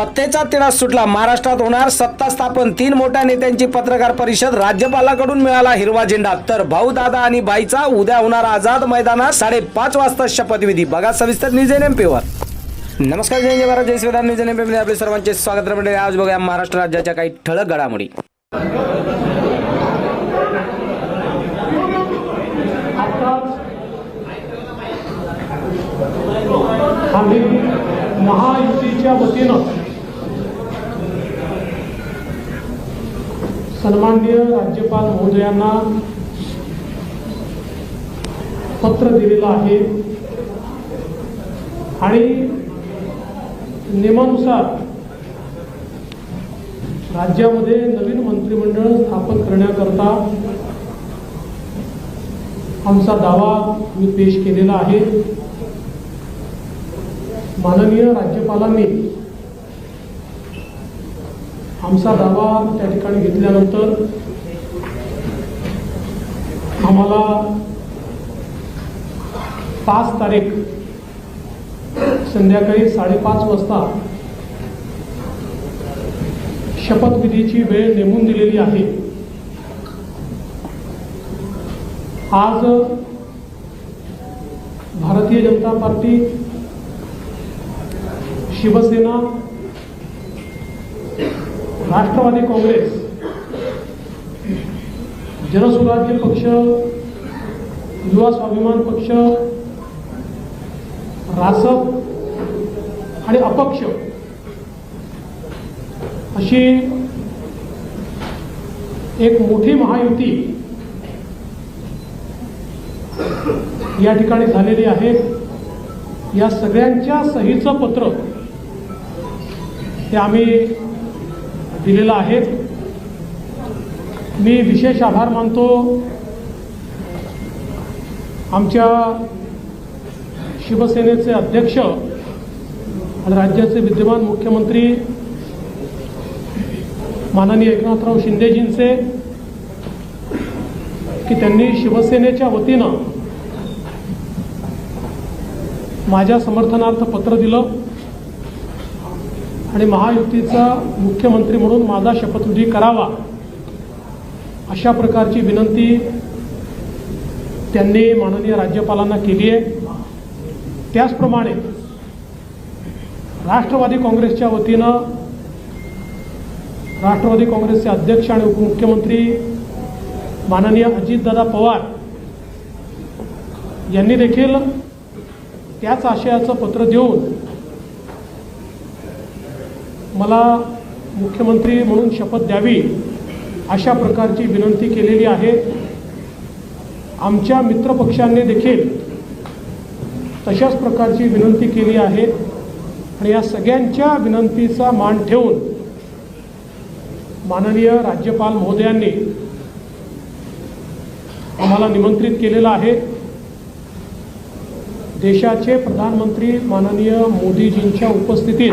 सत्तेचा तिढा सुटला. महाराष्ट्रात होणार सत्ता स्थापन. तीन मोठ्या नेत्यांची पत्रकार परिषद राज्यपालाकडून मिळाला हिरवा झेंडा. तर भाऊ दादा आणि बाईचा उद्या होणार आझाद मैदानात साडेपाच वाजता शपथविधी. बघा सविस्तर न्यूज एन एम पेवर नमस्कार जय जय भारत जय श्रीराम. न्यूज एन एममध्ये आपले सर्वांचे स्वागत मंडळी आज बघूया महाराष्ट्र राज्याच्या काही ठळक घडामोडी. आम्ही महायुतीच्या वतीनं सन्माननीय राज्यपाल महोदयांना पत्र दिलेलं आहे. आणि नियमानुसार राज्यामध्ये नवीन मंत्रिमंडळ स्थापन करण्याकरता आमचा दावा मी पेश केलेला आहे. माननीय राज्यपालांनी आमचा दावा त्या ठिकाणी घेतल्यानंतर आम्हाला पाच तारीख संध्याकाळी साडेपाच वाजता शपथविधीची वेळ नेमून दिलेली आहे. आज भारतीय जनता पार्टी शिवसेना राष्ट्रवादी काँग्रेस जनसुराज्य पक्ष युवा स्वाभिमान पक्ष रासप आणि अपक्ष अशी एक मोठी महायुती या ठिकाणी झालेली आहे. या सगळ्यांच्या सहीचं पत्र हे आम्ही दिलेलं आहे. मी विशेष आभार मानतो आमच्या शिवसेनेचे अध्यक्ष आणि राज्याचे विद्यमान मुख्यमंत्री माननीय एकनाथराव शिंदेजींचे की त्यांनी शिवसेनेच्या वतीनं माझ्या समर्थनार्थ पत्र दिलं. आणि महायुतीचा मुख्यमंत्री म्हणून माझा शपथविधी करावा अशा प्रकारची विनंती त्यांनी माननीय राज्यपालांना केली आहे. त्याचप्रमाणे राष्ट्रवादी काँग्रेसच्या वतीनं राष्ट्रवादी काँग्रेसचे अध्यक्ष आणि उपमुख्यमंत्री माननीय अजितदादा पवार यांनी देखील त्याच आशयाचं पत्र देऊन मला मुख्यमंत्री म्हणून शपथ द्यावी अशा प्रकारची विनंती केलेली आहे. आमच्या मित्रपक्षांनी देखील तशाच प्रकारची विनंती केली आहे. आणि या सगळ्यांच्या विनंतीचा मान ठेवून माननीय राज्यपाल महोदयांनी आम्हाला निमंत्रित केलेलं आहे. देशाचे प्रधानमंत्री माननीय मोदीजींच्या उपस्थितीत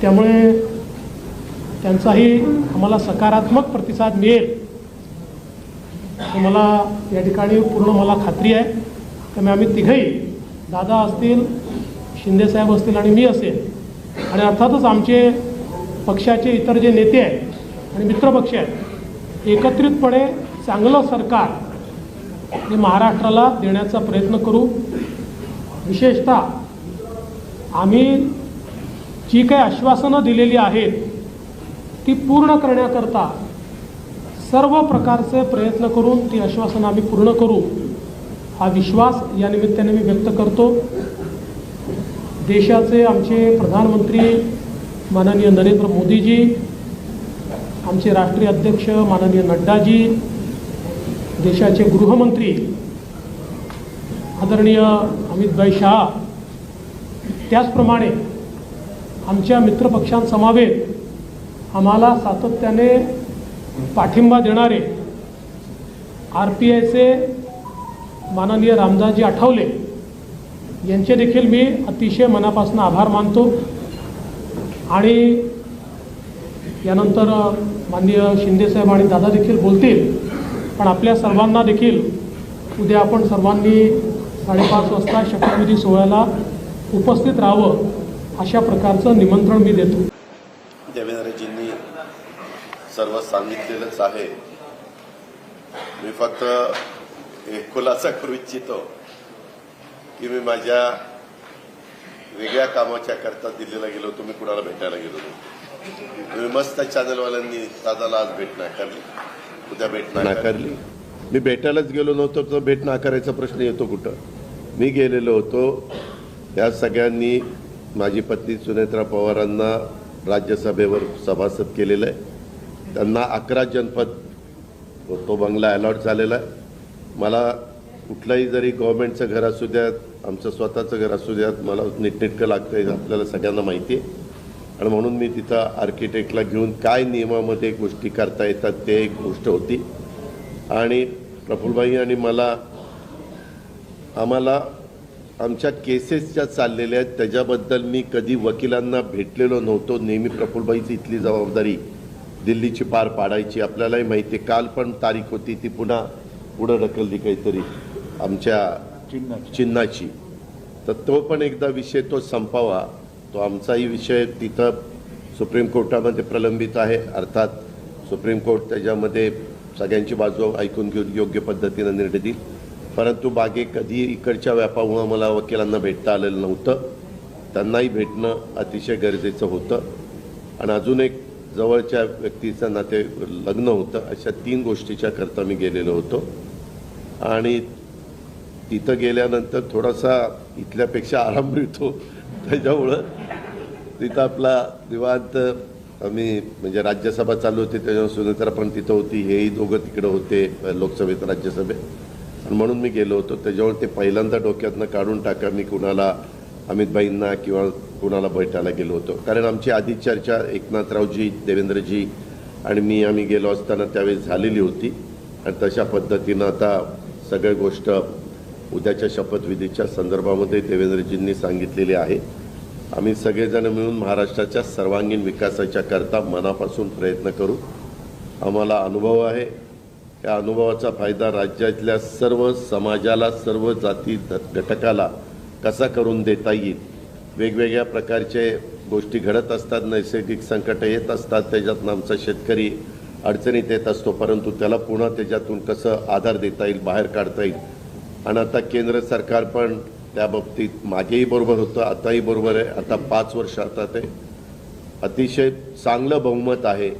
त्यामुळे त्यांचाही आम्हाला सकारात्मक प्रतिसाद मिळेल. मला या ठिकाणी पूर्ण मला खात्री आहे. त्यामुळे आम्ही तिघही दादा असतील शिंदेसाहेब असतील आणि मी असेल आणि अर्थातच आमचे पक्षाचे इतर जे नेते आहेत आणि मित्रपक्ष आहेत एकत्रितपणे चांगलं सरकार हे महाराष्ट्राला देण्याचा प्रयत्न करू. विशेषतः आम्ही जी काही आश्वासनं दिलेली आहेत ती पूर्ण करण्याकरता सर्व प्रकारचे प्रयत्न करून ती आश्वासनं आम्ही पूर्ण करू. हा विश्वास या निमित्ताने मी व्यक्त करतो. देशाचे आमचे प्रधानमंत्री माननीय नरेंद्र मोदीजी आमचे राष्ट्रीय अध्यक्ष माननीय नड्डाजी देशाचे गृहमंत्री आदरणीय अमितभाई शहा त्याचप्रमाणे आमच्या मित्रपक्षांसमावेत आम्हाला सातत्याने पाठिंबा देणारे आर पी आयचे माननीय रामदासजी आठवले यांचे देखील मी अतिशय मनापासून आभार मानतो. आणि यानंतर माननीय शिंदेसाहेब आणि दादा देखील बोलतील पण आपल्या सर्वांना देखील उद्या आपण सर्वांनी साडेपाच वाजता शपथविधी सोहळ्याला उपस्थित राहावं. अशा प्रकारचं निमंत्रण मी देतो. देवेंद्रजींनी सर्व सांगितलेलंच आहे. मी फक्त एक खुलासा करू इच्छितो की मी माझ्या वेगळ्या कामाच्या करता दिल्लीला गेलो होतो मी कुणाला भेटायला गेलो होतो. तुम्ही मस्त चॅनलवाल्यांनी दादाला आज भेट नाकारली. उद्या भेट नाकारली. मी भेटायलाच गेलो नव्हतो तर भेट नाकारायचा प्रश्न येतो कुठं? मी गेलेलो होतो. या सगळ्यांनी माझी पत्नी सुनेत्रा पवारांना राज्यसभेवर सभासद केलेलं आहे. त्यांना अकरा जनपद तो बंगला अलॉट झालेला आहे. मला कुठलंही जरी गव्हर्नमेंटचं घर असू द्यात आमचं स्वतःचं घर असू द्यात मला नीटनेटकं लागतं हे आपल्याला सगळ्यांना माहिती आहे. आणि म्हणून मी तिथं आर्किटेक्टला घेऊन काय नियमामध्ये गोष्टी करता येतात ते एक गोष्ट होती. आणि प्रफुल्लभाई आणि मला आम्हाला आमच्या केसेस ज्या चाललेल्या आहेत त्याच्याबद्दल मी कधी वकिलांना भेटलेलो नव्हतो. नेहमी प्रफुल्लभाईची इथली जबाबदारी दिल्लीची पार पाडायची. आपल्यालाही माहिती आहे काल पण तारीख होती ती पुन्हा पुढं ढकलली काहीतरी आमच्या चिन्हाची. तर तो पण एकदा विषय तो संपावा. तो आमचाही विषय तिथं सुप्रीम कोर्टामध्ये प्रलंबित आहे. अर्थात सुप्रीम कोर्ट त्याच्यामध्ये सगळ्यांची बाजू ऐकून घेऊन योग्य पद्धतीनं निर्णय देईल. परंतु बागे कधी इकडच्या व्यापामुळं मला वकिलांना भेटता आलेलं नव्हतं. त्यांनाही भेटणं अतिशय गरजेचं होतं. आणि अजून एक जवळच्या व्यक्तीचं नाते लग्न होतं. अशा तीन गोष्टीच्या करता मी गेलेलो होतो. आणि तिथं गेल्यानंतर थोडासा इथल्यापेक्षा आराम मिळतो त्याच्यामुळं तिथं आपला निवांत आम्ही म्हणजे राज्यसभा चालू होती त्याच्यावर सुनेत्रा पण तिथं होती. हेही दोघं तिकडं होते लोकसभेत राज्यसभेत. आणि म्हणून मी गेलो होतो. त्याच्यावर ते पहिल्यांदा डोक्यातनं काढून टाका मी कुणाला अमितभाईंना किंवा कुणाला भेटायला गेलो होतो. कारण आमची आधी चर्चा एकनाथरावजी देवेंद्रजी आणि मी आम्ही गेलो असताना त्यावेळेस झालेली होती. आणि तशा पद्धतीनं आता सगळ्या गोष्ट उद्याच्या शपथविधीच्या संदर्भामध्ये देवेंद्रजींनी सांगितलेली आहे. आम्ही सगळेजण मिळून महाराष्ट्राच्या सर्वांगीण विकासाच्या करता मनापासून प्रयत्न करू. आम्हाला अनुभव आहे. या अनुभवाचा फायदा राज्यातल्या सर्व समाजाला सर्व जाती घटकाला कसा करून देता येईल? वेगवेगळ्या प्रकारचे गोष्टी घडत असतात नैसर्गिक संकट येत असतात त्याच्यातून आमचा शेतकरी अडचणीत येत असतो परंतु त्याला पुन्हा त्याच्यातून कसं आधार देता येईल बाहेर काढता येईल? आणि आता केंद्र सरकार पण त्या बाबतीत मागेही बरोबर होतं आताही बरोबर आहे. आता पाच वर्ष आता ते अतिशय चांगलं बहुमत आहे.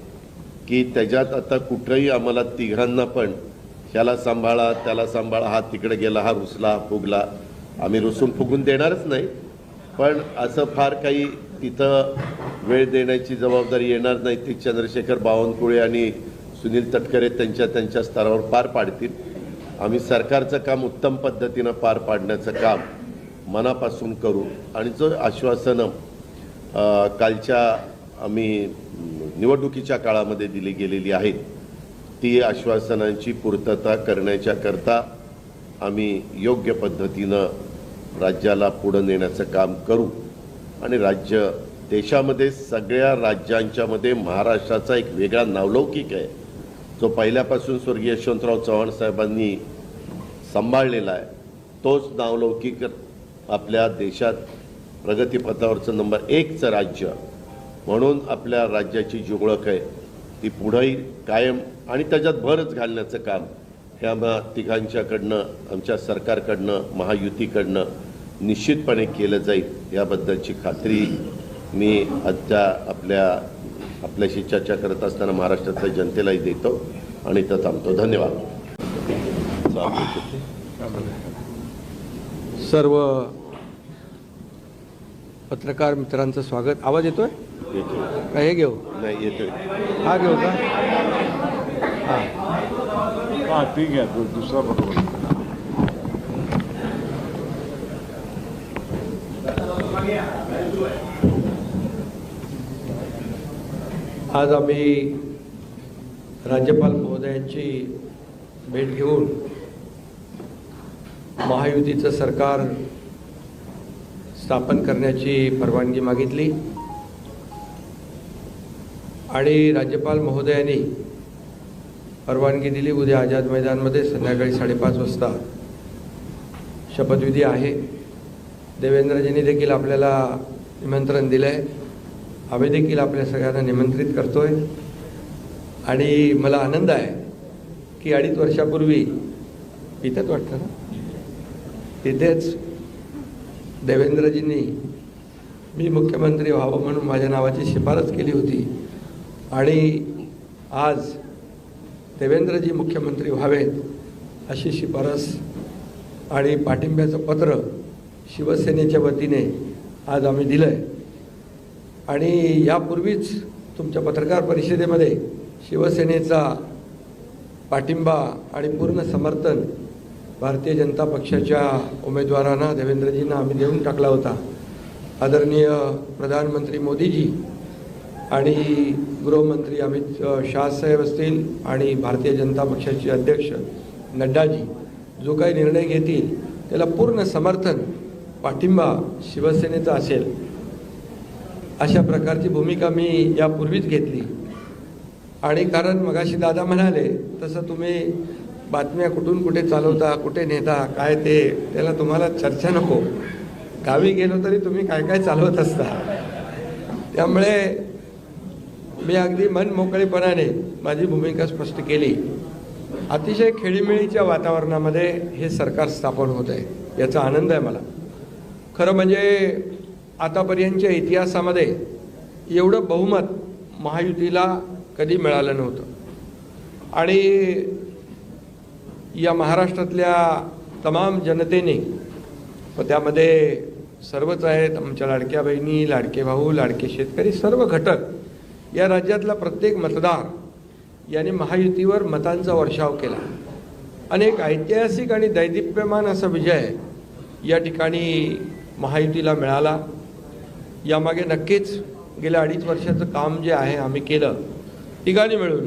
की त्याच्यात आता कुठंही आम्हाला तिघांना पण ह्याला सांभाळा त्याला सांभाळा हा तिकडे गेला हा रुसला हा फुगला. आम्ही रुसून फुगून देणारच नाही. पण असं फार काही तिथं वेळ देण्याची जबाबदारी येणार नाही. ती चंद्रशेखर बावनकुळे आणि सुनील तटकरे त्यांच्या त्यांच्या स्तरावर पार पाडतील. आम्ही सरकारचं काम उत्तम पद्धतीनं पार पाडण्याचं काम मनापासून करू. आणि जो आश्वासनं कालच्या आम्ही निवडणुकीच्या काळामध्ये दिली गेलेली आहेत ती आश्वासनांची पूर्तता करण्याच्या करता आम्ही योग्य पद्धतीनं राज्याला पुढं नेण्याचं काम करू. आणि राज्य देशामध्ये सगळ्या राज्यांच्यामध्ये महाराष्ट्राचा एक वेगळा नावलौकिक आहे. जो पहिल्यापासून स्वर्गीय यशवंतराव चव्हाण साहेबांनी सांभाळलेला आहे. तोच नावलौकिक आपल्या देशात प्रगतीपथावरचं नंबर एकचं राज्य म्हणून आपल्या राज्याची जी ओळख आहे. ती पुढंही कायम आणि त्याच्यात भरच घालण्याचं काम हे आम्हा तिघांच्याकडनं आमच्या सरकारकडनं महायुतीकडनं निश्चितपणे केलं जाईल याबद्दलची खात्री मी आजच्या आपल्या आपल्याशी चर्चा करत असताना महाराष्ट्रातल्या जनतेलाही देतो आणि तर थांबतो. धन्यवाद. सर्व पत्रकार मित्रांचं स्वागत. आवाज येतोय? का हे घेऊ? नाही येतोय. हा घेऊ का? हा. ठीक आहे दुसरा बरोबर आज आम्ही राज्यपाल महोदयांची भेट घेऊन महायुतीचं सरकार स्थापन करण्याची परवानगी मागितली. आणि राज्यपाल महोदयांनी परवानगी दिली उद्या आझाद मैदानमध्ये संध्याकाळी साडेपाच वाजता. शपथविधी आहे. देवेंद्रजींनी देखील आपल्याला निमंत्रण दिलं आहे आम्ही देखील आपल्या सगळ्यांना निमंत्रित करतो आहे आणि मला आनंद आहे की अडीच वर्षापूर्वी इथंच वाटतं ना? तिथेच देवेंद्रजींनी मी मुख्यमंत्री व्हावं म्हणून माझ्या नावाची शिफारस केली होती. आणि आज देवेंद्रजी मुख्यमंत्री व्हावेत अशी शिफारस आणि पाठिंब्याचं पत्र शिवसेनेच्या वतीने आज आम्ही दिलं आहे आणि यापूर्वीच तुमच्या पत्रकार परिषदेमध्ये शिवसेनेचा पाठिंबा आणि पूर्ण समर्थन भारतीय जनता पक्षाच्या उमेदवारांना देवेंद्रजींना आम्ही देऊन टाकला होता. आदरणीय प्रधानमंत्री मोदीजी आणि गृहमंत्री अमित शहासाहेब असतील आणि भारतीय जनता पक्षाचे अध्यक्ष नड्डाजी जो काही निर्णय घेतील त्याला पूर्ण समर्थन पाठिंबा शिवसेनेचा असेल. अशा प्रकारची भूमिका मी यापूर्वीच घेतली. आणि कारण मगाशी दादा म्हणाले तसं तुम्ही बातम्या कुठून कुठे चालवता कुठे नेता काय ते त्याला तुम्हाला चर्चा नको. गावी गेलो तरी तुम्ही काय काय चालवत असता. त्यामुळे मी अगदी मन मोकळेपणाने माझी भूमिका स्पष्ट केली. अतिशय खेळीमेळीच्या वातावरणामध्ये हे सरकार स्थापन होत आहे याचा आनंद आहे मला. खरं म्हणजे आतापर्यंतच्या इतिहासामध्ये एवढं बहुमत महायुतीला कधी मिळालं नव्हतं. आणि या महाराष्ट्रातल्या तमाम जनतेने व त्यामध्ये सर्वच आहेत आमच्या लाडक्या बहिणी लाडके भाऊ लाडके शेतकरी सर्व घटक या राज्यातला प्रत्येक मतदार याने महायुतीवर मतांचा वर्षाव केला. आणि एक ऐतिहासिक आणि दैदिप्यमान असा विजय या ठिकाणी महायुतीला मिळाला. यामागे नक्कीच गेल्या अडीच वर्षाचं काम जे आहे आम्ही केलं. ठिकाणी मिळून.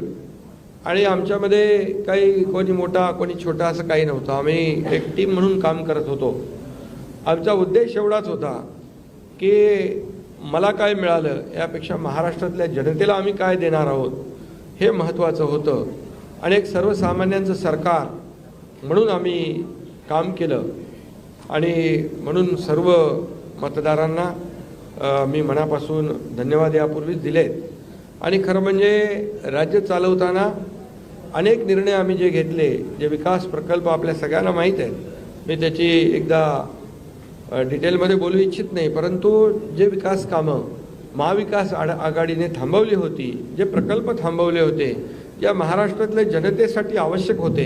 आणि आमच्यामध्ये काही कोणी मोठा कोणी छोटा असं काही नव्हतं. आम्ही एक टीम म्हणून काम करत होतो. आमचा उद्देश एवढाच होता की मला काय मिळालं यापेक्षा महाराष्ट्रातल्या जनतेला आम्ही काय देणार आहोत? हे महत्त्वाचं होतं. आणि एक सर्वसामान्यांचं सरकार म्हणून आम्ही काम केलं. आणि म्हणून सर्व मतदारांना मी मनापासून धन्यवाद यापूर्वीच दिलेत. आणि खरं म्हणजे राज्य चालवताना अनेक निर्णय आम्ही जे घेतले जे विकास प्रकल्प आपल्या सगळ्यांना माहीत आहेत मी त्याची एकदा डिटेलमध्ये बोलू इच्छित नाही परंतु जे विकास कामं महाविकास आड आघाडीने थांबवली होती जे प्रकल्प थांबवले होते या महाराष्ट्रातल्या जनतेसाठी आवश्यक होते.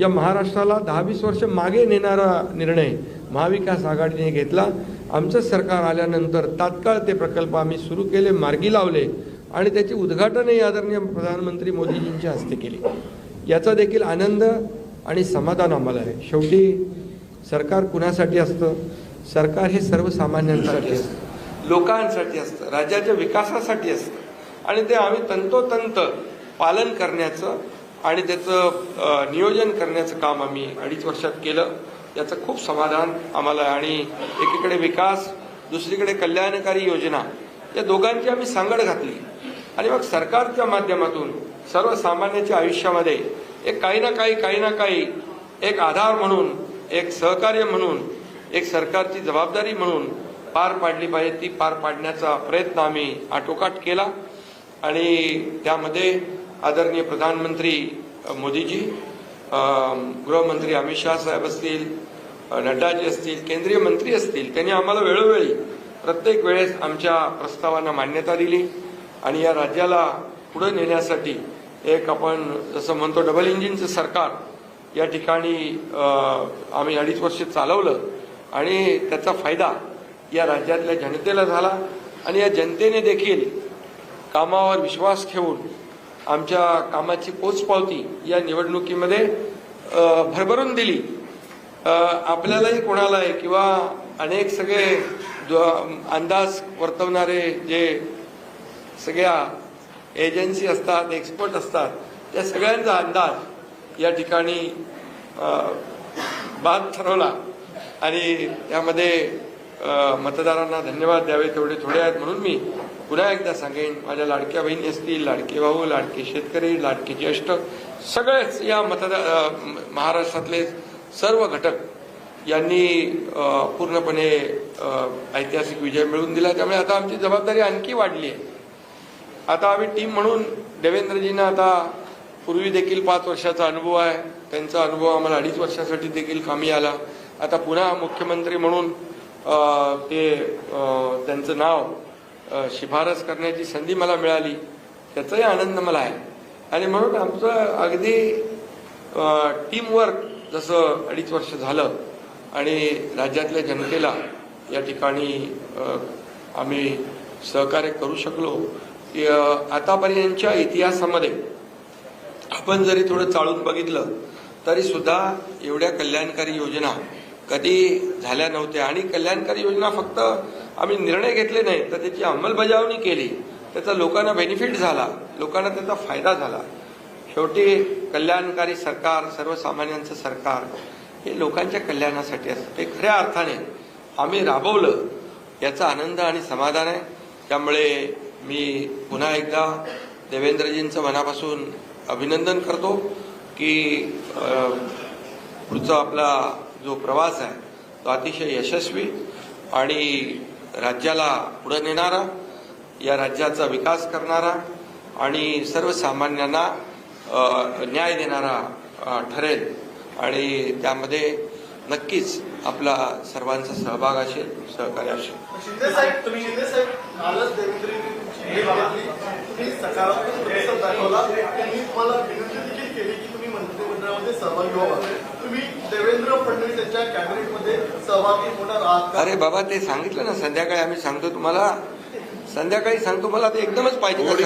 या महाराष्ट्राला दहा वीस वर्ष मागे नेणारा निर्णय महाविकास आघाडीने घेतला. आमचं सरकार आल्यानंतर तात्काळ ते प्रकल्प आम्ही सुरू केले मार्गी लावले आणि त्याचे उद्घाटनही आदरणीय प्रधानमंत्री मोदीजींच्या हस्ते केले. याचा देखील आनंद आणि समाधान आम्हाला आहे. शेवटी सरकार कुणासाठी असतं? सरकार हे सर्वसामान्यांसाठी असतं. लोकांसाठी असतं. राज्याच्या विकासासाठी असतं. आणि ते आम्ही तंतोतंत पालन करण्याचं आणि त्याचं नियोजन करण्याचं काम आम्ही अडीच वर्षात केलं. याचं खूप समाधान आम्हाला आणि एकीकडे विकास दुसरीकडे कल्याणकारी योजना या दोघांची आम्ही सांगड घातली. आणि मग सरकारच्या माध्यमातून सर्वसामान्याच्या आयुष्यामध्ये एक काही ना काही काही ना काही एक आधार म्हणून एक सहकार्य म्हणून एक सरकारची जबाबदारी म्हणून पार पाडली पाहिजे ती पार पाडण्याचा प्रयत्न आम्ही आटोकाट केला. आणि त्यामध्ये आदरणीय प्रधानमंत्री मोदीजी गृहमंत्री अमित शहा साहेब असतील नड्डाजी असतील केंद्रीय मंत्री असतील त्यांनी आम्हाला वेळोवेळी प्रत्येक वेळेस आमच्या प्रस्तावांना मान्यता दिली. आणि या राज्याला पुढे नेण्यासाठी एक आपण जसं म्हणतो डबल इंजिनचं सरकार या ठिकाणी आम्ही अडीच वर्ष चालवलं. आणि त्याचा फायदा या राज्यातल्या जनतेला झाला. आणि या जनतेने देखील कामावर विश्वास ठेवून आमच्या कामाची पोचपावती या निवडणुकीमध्ये भरभरून दिली. आपल्यालाही कोणालाही किंवा अनेक सगळे अंदाज वर्तवणारे जे सगळ्या एजन्सी असतात एक्सपर्ट असतात त्या सगळ्यांचा अंदाज या ठिकाणी बाद ठरवला. आणि त्यामध्ये मतदारांना धन्यवाद द्यावे तेवढे थोडे आहेत म्हणून मी पुन्हा एकदा सांगेन माझ्या लाडक्या बहिणी असतील लाडके भाऊ लाडके शेतकरी लाडके ज्येष्ठ सगळेच या मतदार महाराष्ट्रातले सर्व घटक यांनी पूर्णपणे ऐतिहासिक विजय मिळवून दिला. त्यामुळे आता आमची जबाबदारी आणखी वाढली आहे. आता आम्ही टीम म्हणून देवेंद्रजींना आता पूर्वी देखील पाच वर्षाचा अनुभव आहे. त्यांचा अनुभव आम्हाला अडीच वर्षासाठी देखील कामी आला. आता पुन्हा मुख्यमंत्री म्हणून ते त्यांचं नाव शिफारस करण्याची संधी मला मिळाली. त्याचाही आनंद मला आहे. आणि म्हणून आमचं अगदी टीमवर्क जसं अडीच वर्ष झालं आणि राज्यातल्या जनतेला या ठिकाणी आम्ही सहकार्य करू शकलो की आतापर्यंतच्या इतिहासामध्ये आपण जरी थोडं चाळून बघितलं तरी सुद्धा एवढ्या कल्याणकारी योजना कधी झाल्या नव्हत्या. आणि कल्याणकारी योजना फक्त आम्ही निर्णय घेतले नाही तर त्याची अंमलबजावणी केली. त्याचा लोकांना बेनिफिट झाला. लोकांना त्याचा फायदा झाला. शेवटी कल्याणकारी सरकार सर्वसामान्यांचं सरकार हे लोकांच्या कल्याणासाठी असतं. ते खऱ्या अर्थाने आम्ही राबवलं. याचा आनंद आणि समाधान आहे. त्यामुळे मी पुन्हा एकदा देवेंद्रजींचं मनापासून अभिनंदन करतो की पुढचं पुढचा आपला जो प्रवास आहे तो अतिशय यशस्वी आणि राज्याला पुढे नेणारा या राज्याचा विकास करणारा आणि सर्वसामान्यांना न्याय देणारा ठरेल. आणि त्यामध्ये नक्कीच आपला सर्वांचा सहभाग असेल सहकार्य असेल. तुम्ही देवेंद्र फडणवीस यांच्या कॅबिनेटमध्ये सहभागी होणार आहात अरे बाबा ते सांगितलं ना संध्याकाळी आम्ही सांगतो तुम्हाला. संध्याकाळी सांगतो मला ते एकदमच पाहिजे थोडी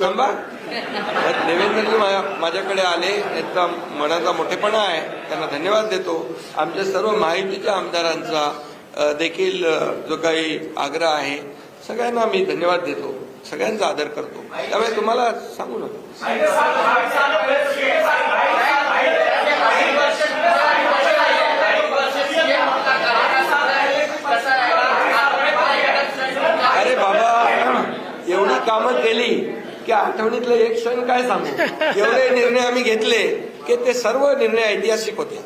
थांबा? देवेंद्रजी माझ्या- माझ्याकडे आले त्यांचा मनाचा मोठेपणा आहे त्यांना धन्यवाद देतो. आमच्या सर्व माहितीच्या आमदारांचा देखील जो काही आग्रह आहे सगळ्यांना मी धन्यवाद देतो. सगळ्यांचा आदर करतो. त्यामुळे तुम्हाला सांगू नका. अरे बाबा एवढी कामं केली की आठवणीतले एक क्षण काय सांगू? एवढे निर्णय आम्ही घेतले की ते सर्व निर्णय ऐतिहासिक होते.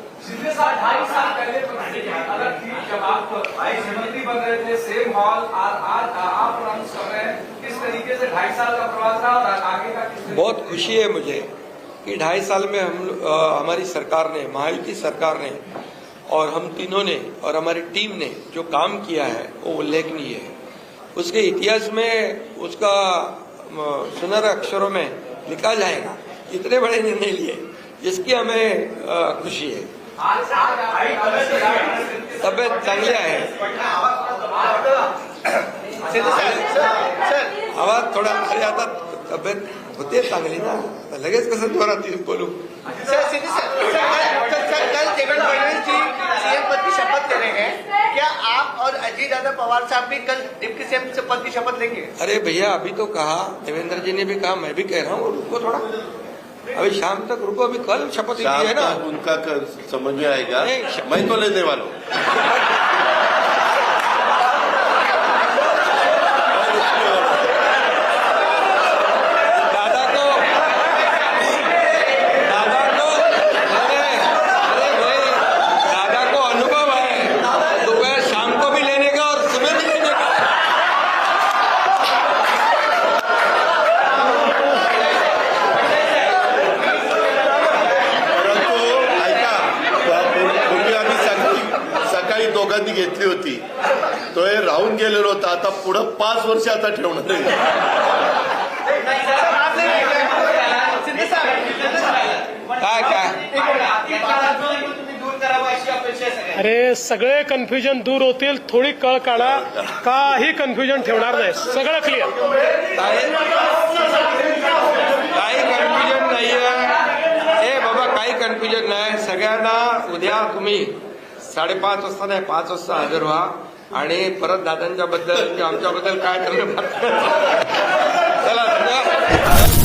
बहुत खुशी आहे मुझे. कि ढाई साल में हम अ, हमारी सरकार ने महायुति सरकार ने और हम तीनों ने और हमारी टीम ने जो काम किया है वो उल्लेखनीय है। उसके इतिहास में उसका सुनहरे अक्षरों में लिखा जाएगा इतने बड़े निर्णय लिए जिसकी हमें खुशी है। तबियत चांगली आहे आवाज़ थोडा आता तब्येत होते चांगली ना? आता लगेच कसं जोरात बोलू। सर कल कल देवेंद्र फडणवीस जी सीएम पद की शपथ ले रहे हैं। क्या आप और दादा पवार साहब भी कल डिप्टी सीएम से पद की शपथ लेंगे? अरे भैया अभी तो कहा देवेंद्र जी ने भी कहा मैं भी कह रहा हूँ रुको थोड़ा। अभी शाम तक रुको अभी कल शपथ ली है ना। उनका कर, समझ में आएगा। मैं तो लेने वाला हूँ। तो हे राहून गेलेलो होता. आता पुढं पाच वर्ष आता ठेवणार काय काय? तुम्ही दूर करावं अशी अपेक्षा आहे सगळ्यांची. अरे सगळे कन्फ्युजन दूर होतील. थोडी कळ काढा. काही कन्फ्युजन ठेवणार नाही. सगळं क्लिअर काही काही कन्फ्युजन नाही आहे ए बाबा काही कन्फ्युजन नाही. सगळ्यांना उद्या तुम्ही साडेपाच वाजता नाही पाच वाजता हजर व्हा. आणि परत दादांच्या बद्दल म्हणजे आमच्याबद्दल काय करणं चला